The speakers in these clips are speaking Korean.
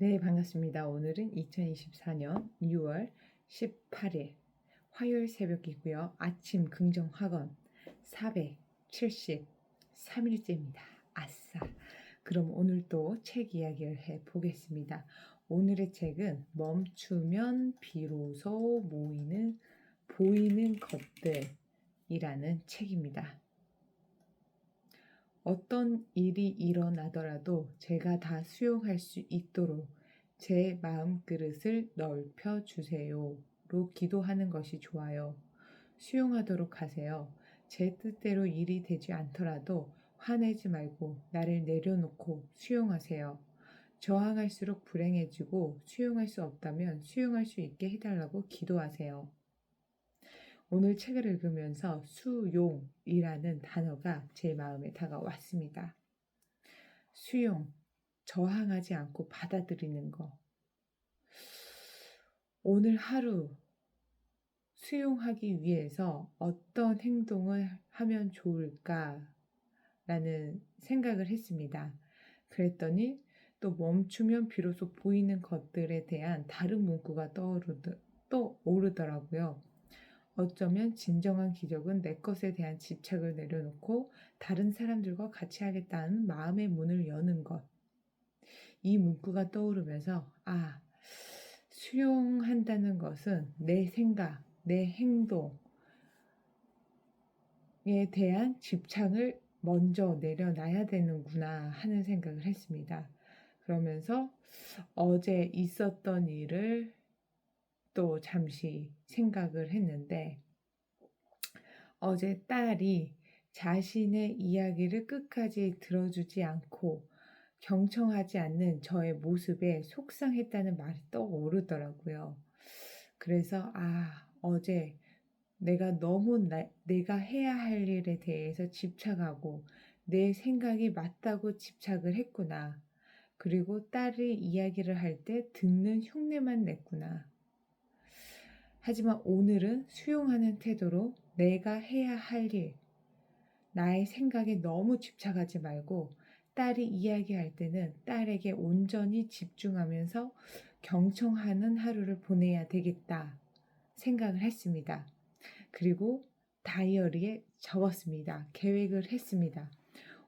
네, 반갑습니다. 오늘은 2024년 6월 18일 화요일 새벽이고요. 아침 긍정 학원 473일째입니다. 아싸. 그럼 오늘 또 책 이야기를 해 보겠습니다. 오늘의 책은 멈추면 비로소 모이는 보이는 것들이라는 책입니다. 어떤 일이 일어나더라도 제가 다 수용할 수 있도록 제 마음 그릇을 넓혀 주세요로 기도하는 것이 좋아요. 수용하도록 하세요. 제 뜻대로 일이 되지 않더라도 화내지 말고 나를 내려놓고 수용하세요. 저항할수록 불행해지고 수용할 수 없다면 수용할 수 있게 해달라고 기도하세요. 오늘 책을 읽으면서 수용이라는 단어가 제 마음에 다가왔습니다. 수용, 저항하지 않고 받아들이는 거. 오늘 하루 수용하기 위해서 어떤 행동을 하면 좋을까라는 생각을 했습니다. 그랬더니 또 멈추면 비로소 보이는 것들에 대한 다른 문구가 떠오르, 떠오르더라고요. 어쩌면 진정한 기적은 내 것에 대한 집착을 내려놓고 다른 사람들과 같이 하겠다는 마음의 문을 여는 것. 이 문구가 떠오르면서, 아, 수용한다는 것은 내 생각, 내 행동에 대한 집착을 먼저 내려놔야 되는구나 하는 생각을 했습니다. 그러면서 어제 있었던 일을 또 잠시 생각을 했는데 어제 딸이 자신의 이야기를 끝까지 들어주지 않고 경청하지 않는 저의 모습에 속상했다는 말이 떠오르더라고요. 그래서 아, 어제 내가 너무 나, 내가 해야 할 일에 대해서 집착하고 내 생각이 맞다고 집착을 했구나. 그리고 딸이 이야기를 할 때 듣는 흉내만 냈구나. 하지만 오늘은 수용하는 태도로 내가 해야 할 일, 나의 생각에 너무 집착하지 말고 딸이 이야기할 때는 딸에게 온전히 집중하면서 경청하는 하루를 보내야 되겠다 생각을 했습니다. 그리고 다이어리에 적었습니다. 계획을 했습니다.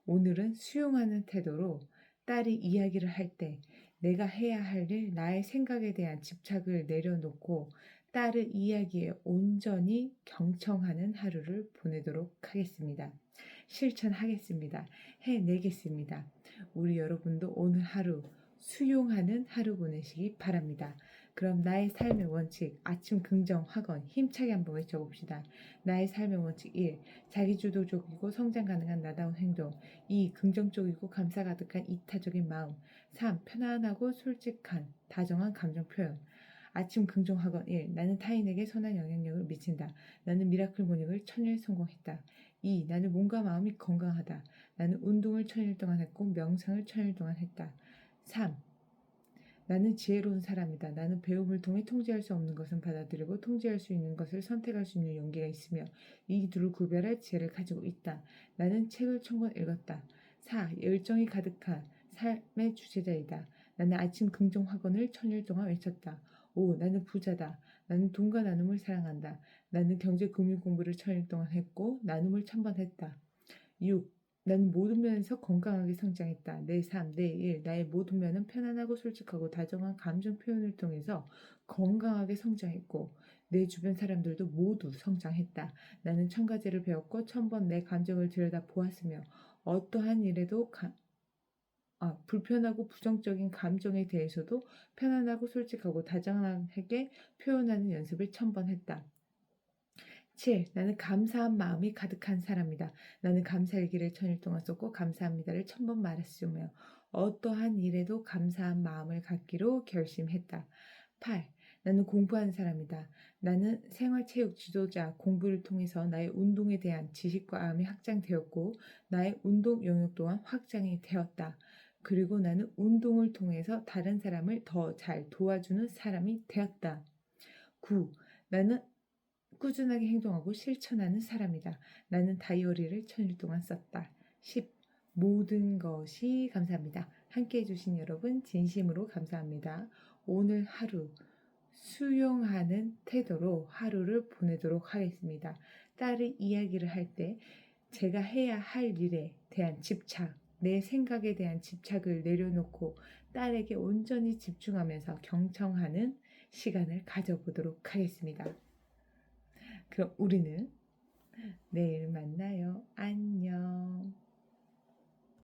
오늘은 수용하는 태도로 딸이 이야기를 할 때 내가 해야 할 일, 나의 생각에 대한 집착을 내려놓고 딸의 이야기에 온전히 경청하는 하루를 보내도록 하겠습니다. 실천하겠습니다. 해내겠습니다. 우리 여러분도 오늘 하루 수용하는 하루 보내시기 바랍니다. 그럼 나의 삶의 원칙, 아침 긍정 학원 힘차게 한번 외쳐봅시다. 나의 삶의 원칙 1. 자기주도적이고 성장 가능한 나다운 행동 2. 긍정적이고 감사 가득한 이타적인 마음 3. 편안하고 솔직한 다정한 감정 표현 아침 긍정학원 1. 나는 타인에게 선한 영향력을 미친다. 나는 미라클 모닝을 천일 성공했다. 2. 나는 몸과 마음이 건강하다. 나는 운동을 천일 동안 했고 명상을 천일 동안 했다. 3. 나는 지혜로운 사람이다. 나는 배움을 통해 통제할 수 없는 것은 받아들이고 통제할 수 있는 것을 선택할 수 있는 용기가 있으며 이 둘을 구별할 지혜를 가지고 있다. 나는 책을 천권 읽었다. 4. 열정이 가득한 삶의 주제자이다. 나는 아침 긍정 학원을 천일 동안 외쳤다. 5. 나는 부자다. 나는 돈과 나눔을 사랑한다. 나는 경제 금융 공부를 천일 동안 했고 나눔을 천번 했다. 6. 나는 모든 면에서 건강하게 성장했다. 내 삶, 내 일, 나의 모든 면은 편안하고 솔직하고 다정한 감정 표현을 통해서 건강하게 성장했고 내 주변 사람들도 모두 성장했다. 나는 천 가지를 배웠고 천 번 내 감정을 들여다 보았으며 어떠한 일에도 가, 아, 불편하고 부정적인 감정에 대해서도 편안하고 솔직하고 다정하게 표현하는 연습을 천번 했다. 7. 나는 감사한 마음이 가득한 사람이다. 나는 감사 일기를 천일 동안 썼고 감사합니다를 천번 말했으며 어떠한 일에도 감사한 마음을 갖기로 결심했다. 8. 나는 공부하는 사람이다. 나는 생활체육 지도자 공부를 통해서 나의 운동에 대한 지식과 암이 확장되었고 나의 운동 영역 또한 확장이 되었다. 그리고 나는 운동을 통해서 다른 사람을 더 잘 도와주는 사람이 되었다. 9. 나는 꾸준하게 행동하고 실천하는 사람이다. 나는 다이어리를 천일 동안 썼다. 10. 모든 것이 감사합니다. 함께 해주신 여러분 진심으로 감사합니다. 오늘 하루 수용하는 태도로 하루를 보내도록 하겠습니다. 딸의 이야기를 할 때 제가 해야 할 일에 대한 집착, 내 생각에 대한 집착을 내려놓고 딸에게 온전히 집중하면서 경청하는 시간을 가져보도록 하겠습니다. 그럼 우리는 내일 만나요. 안녕.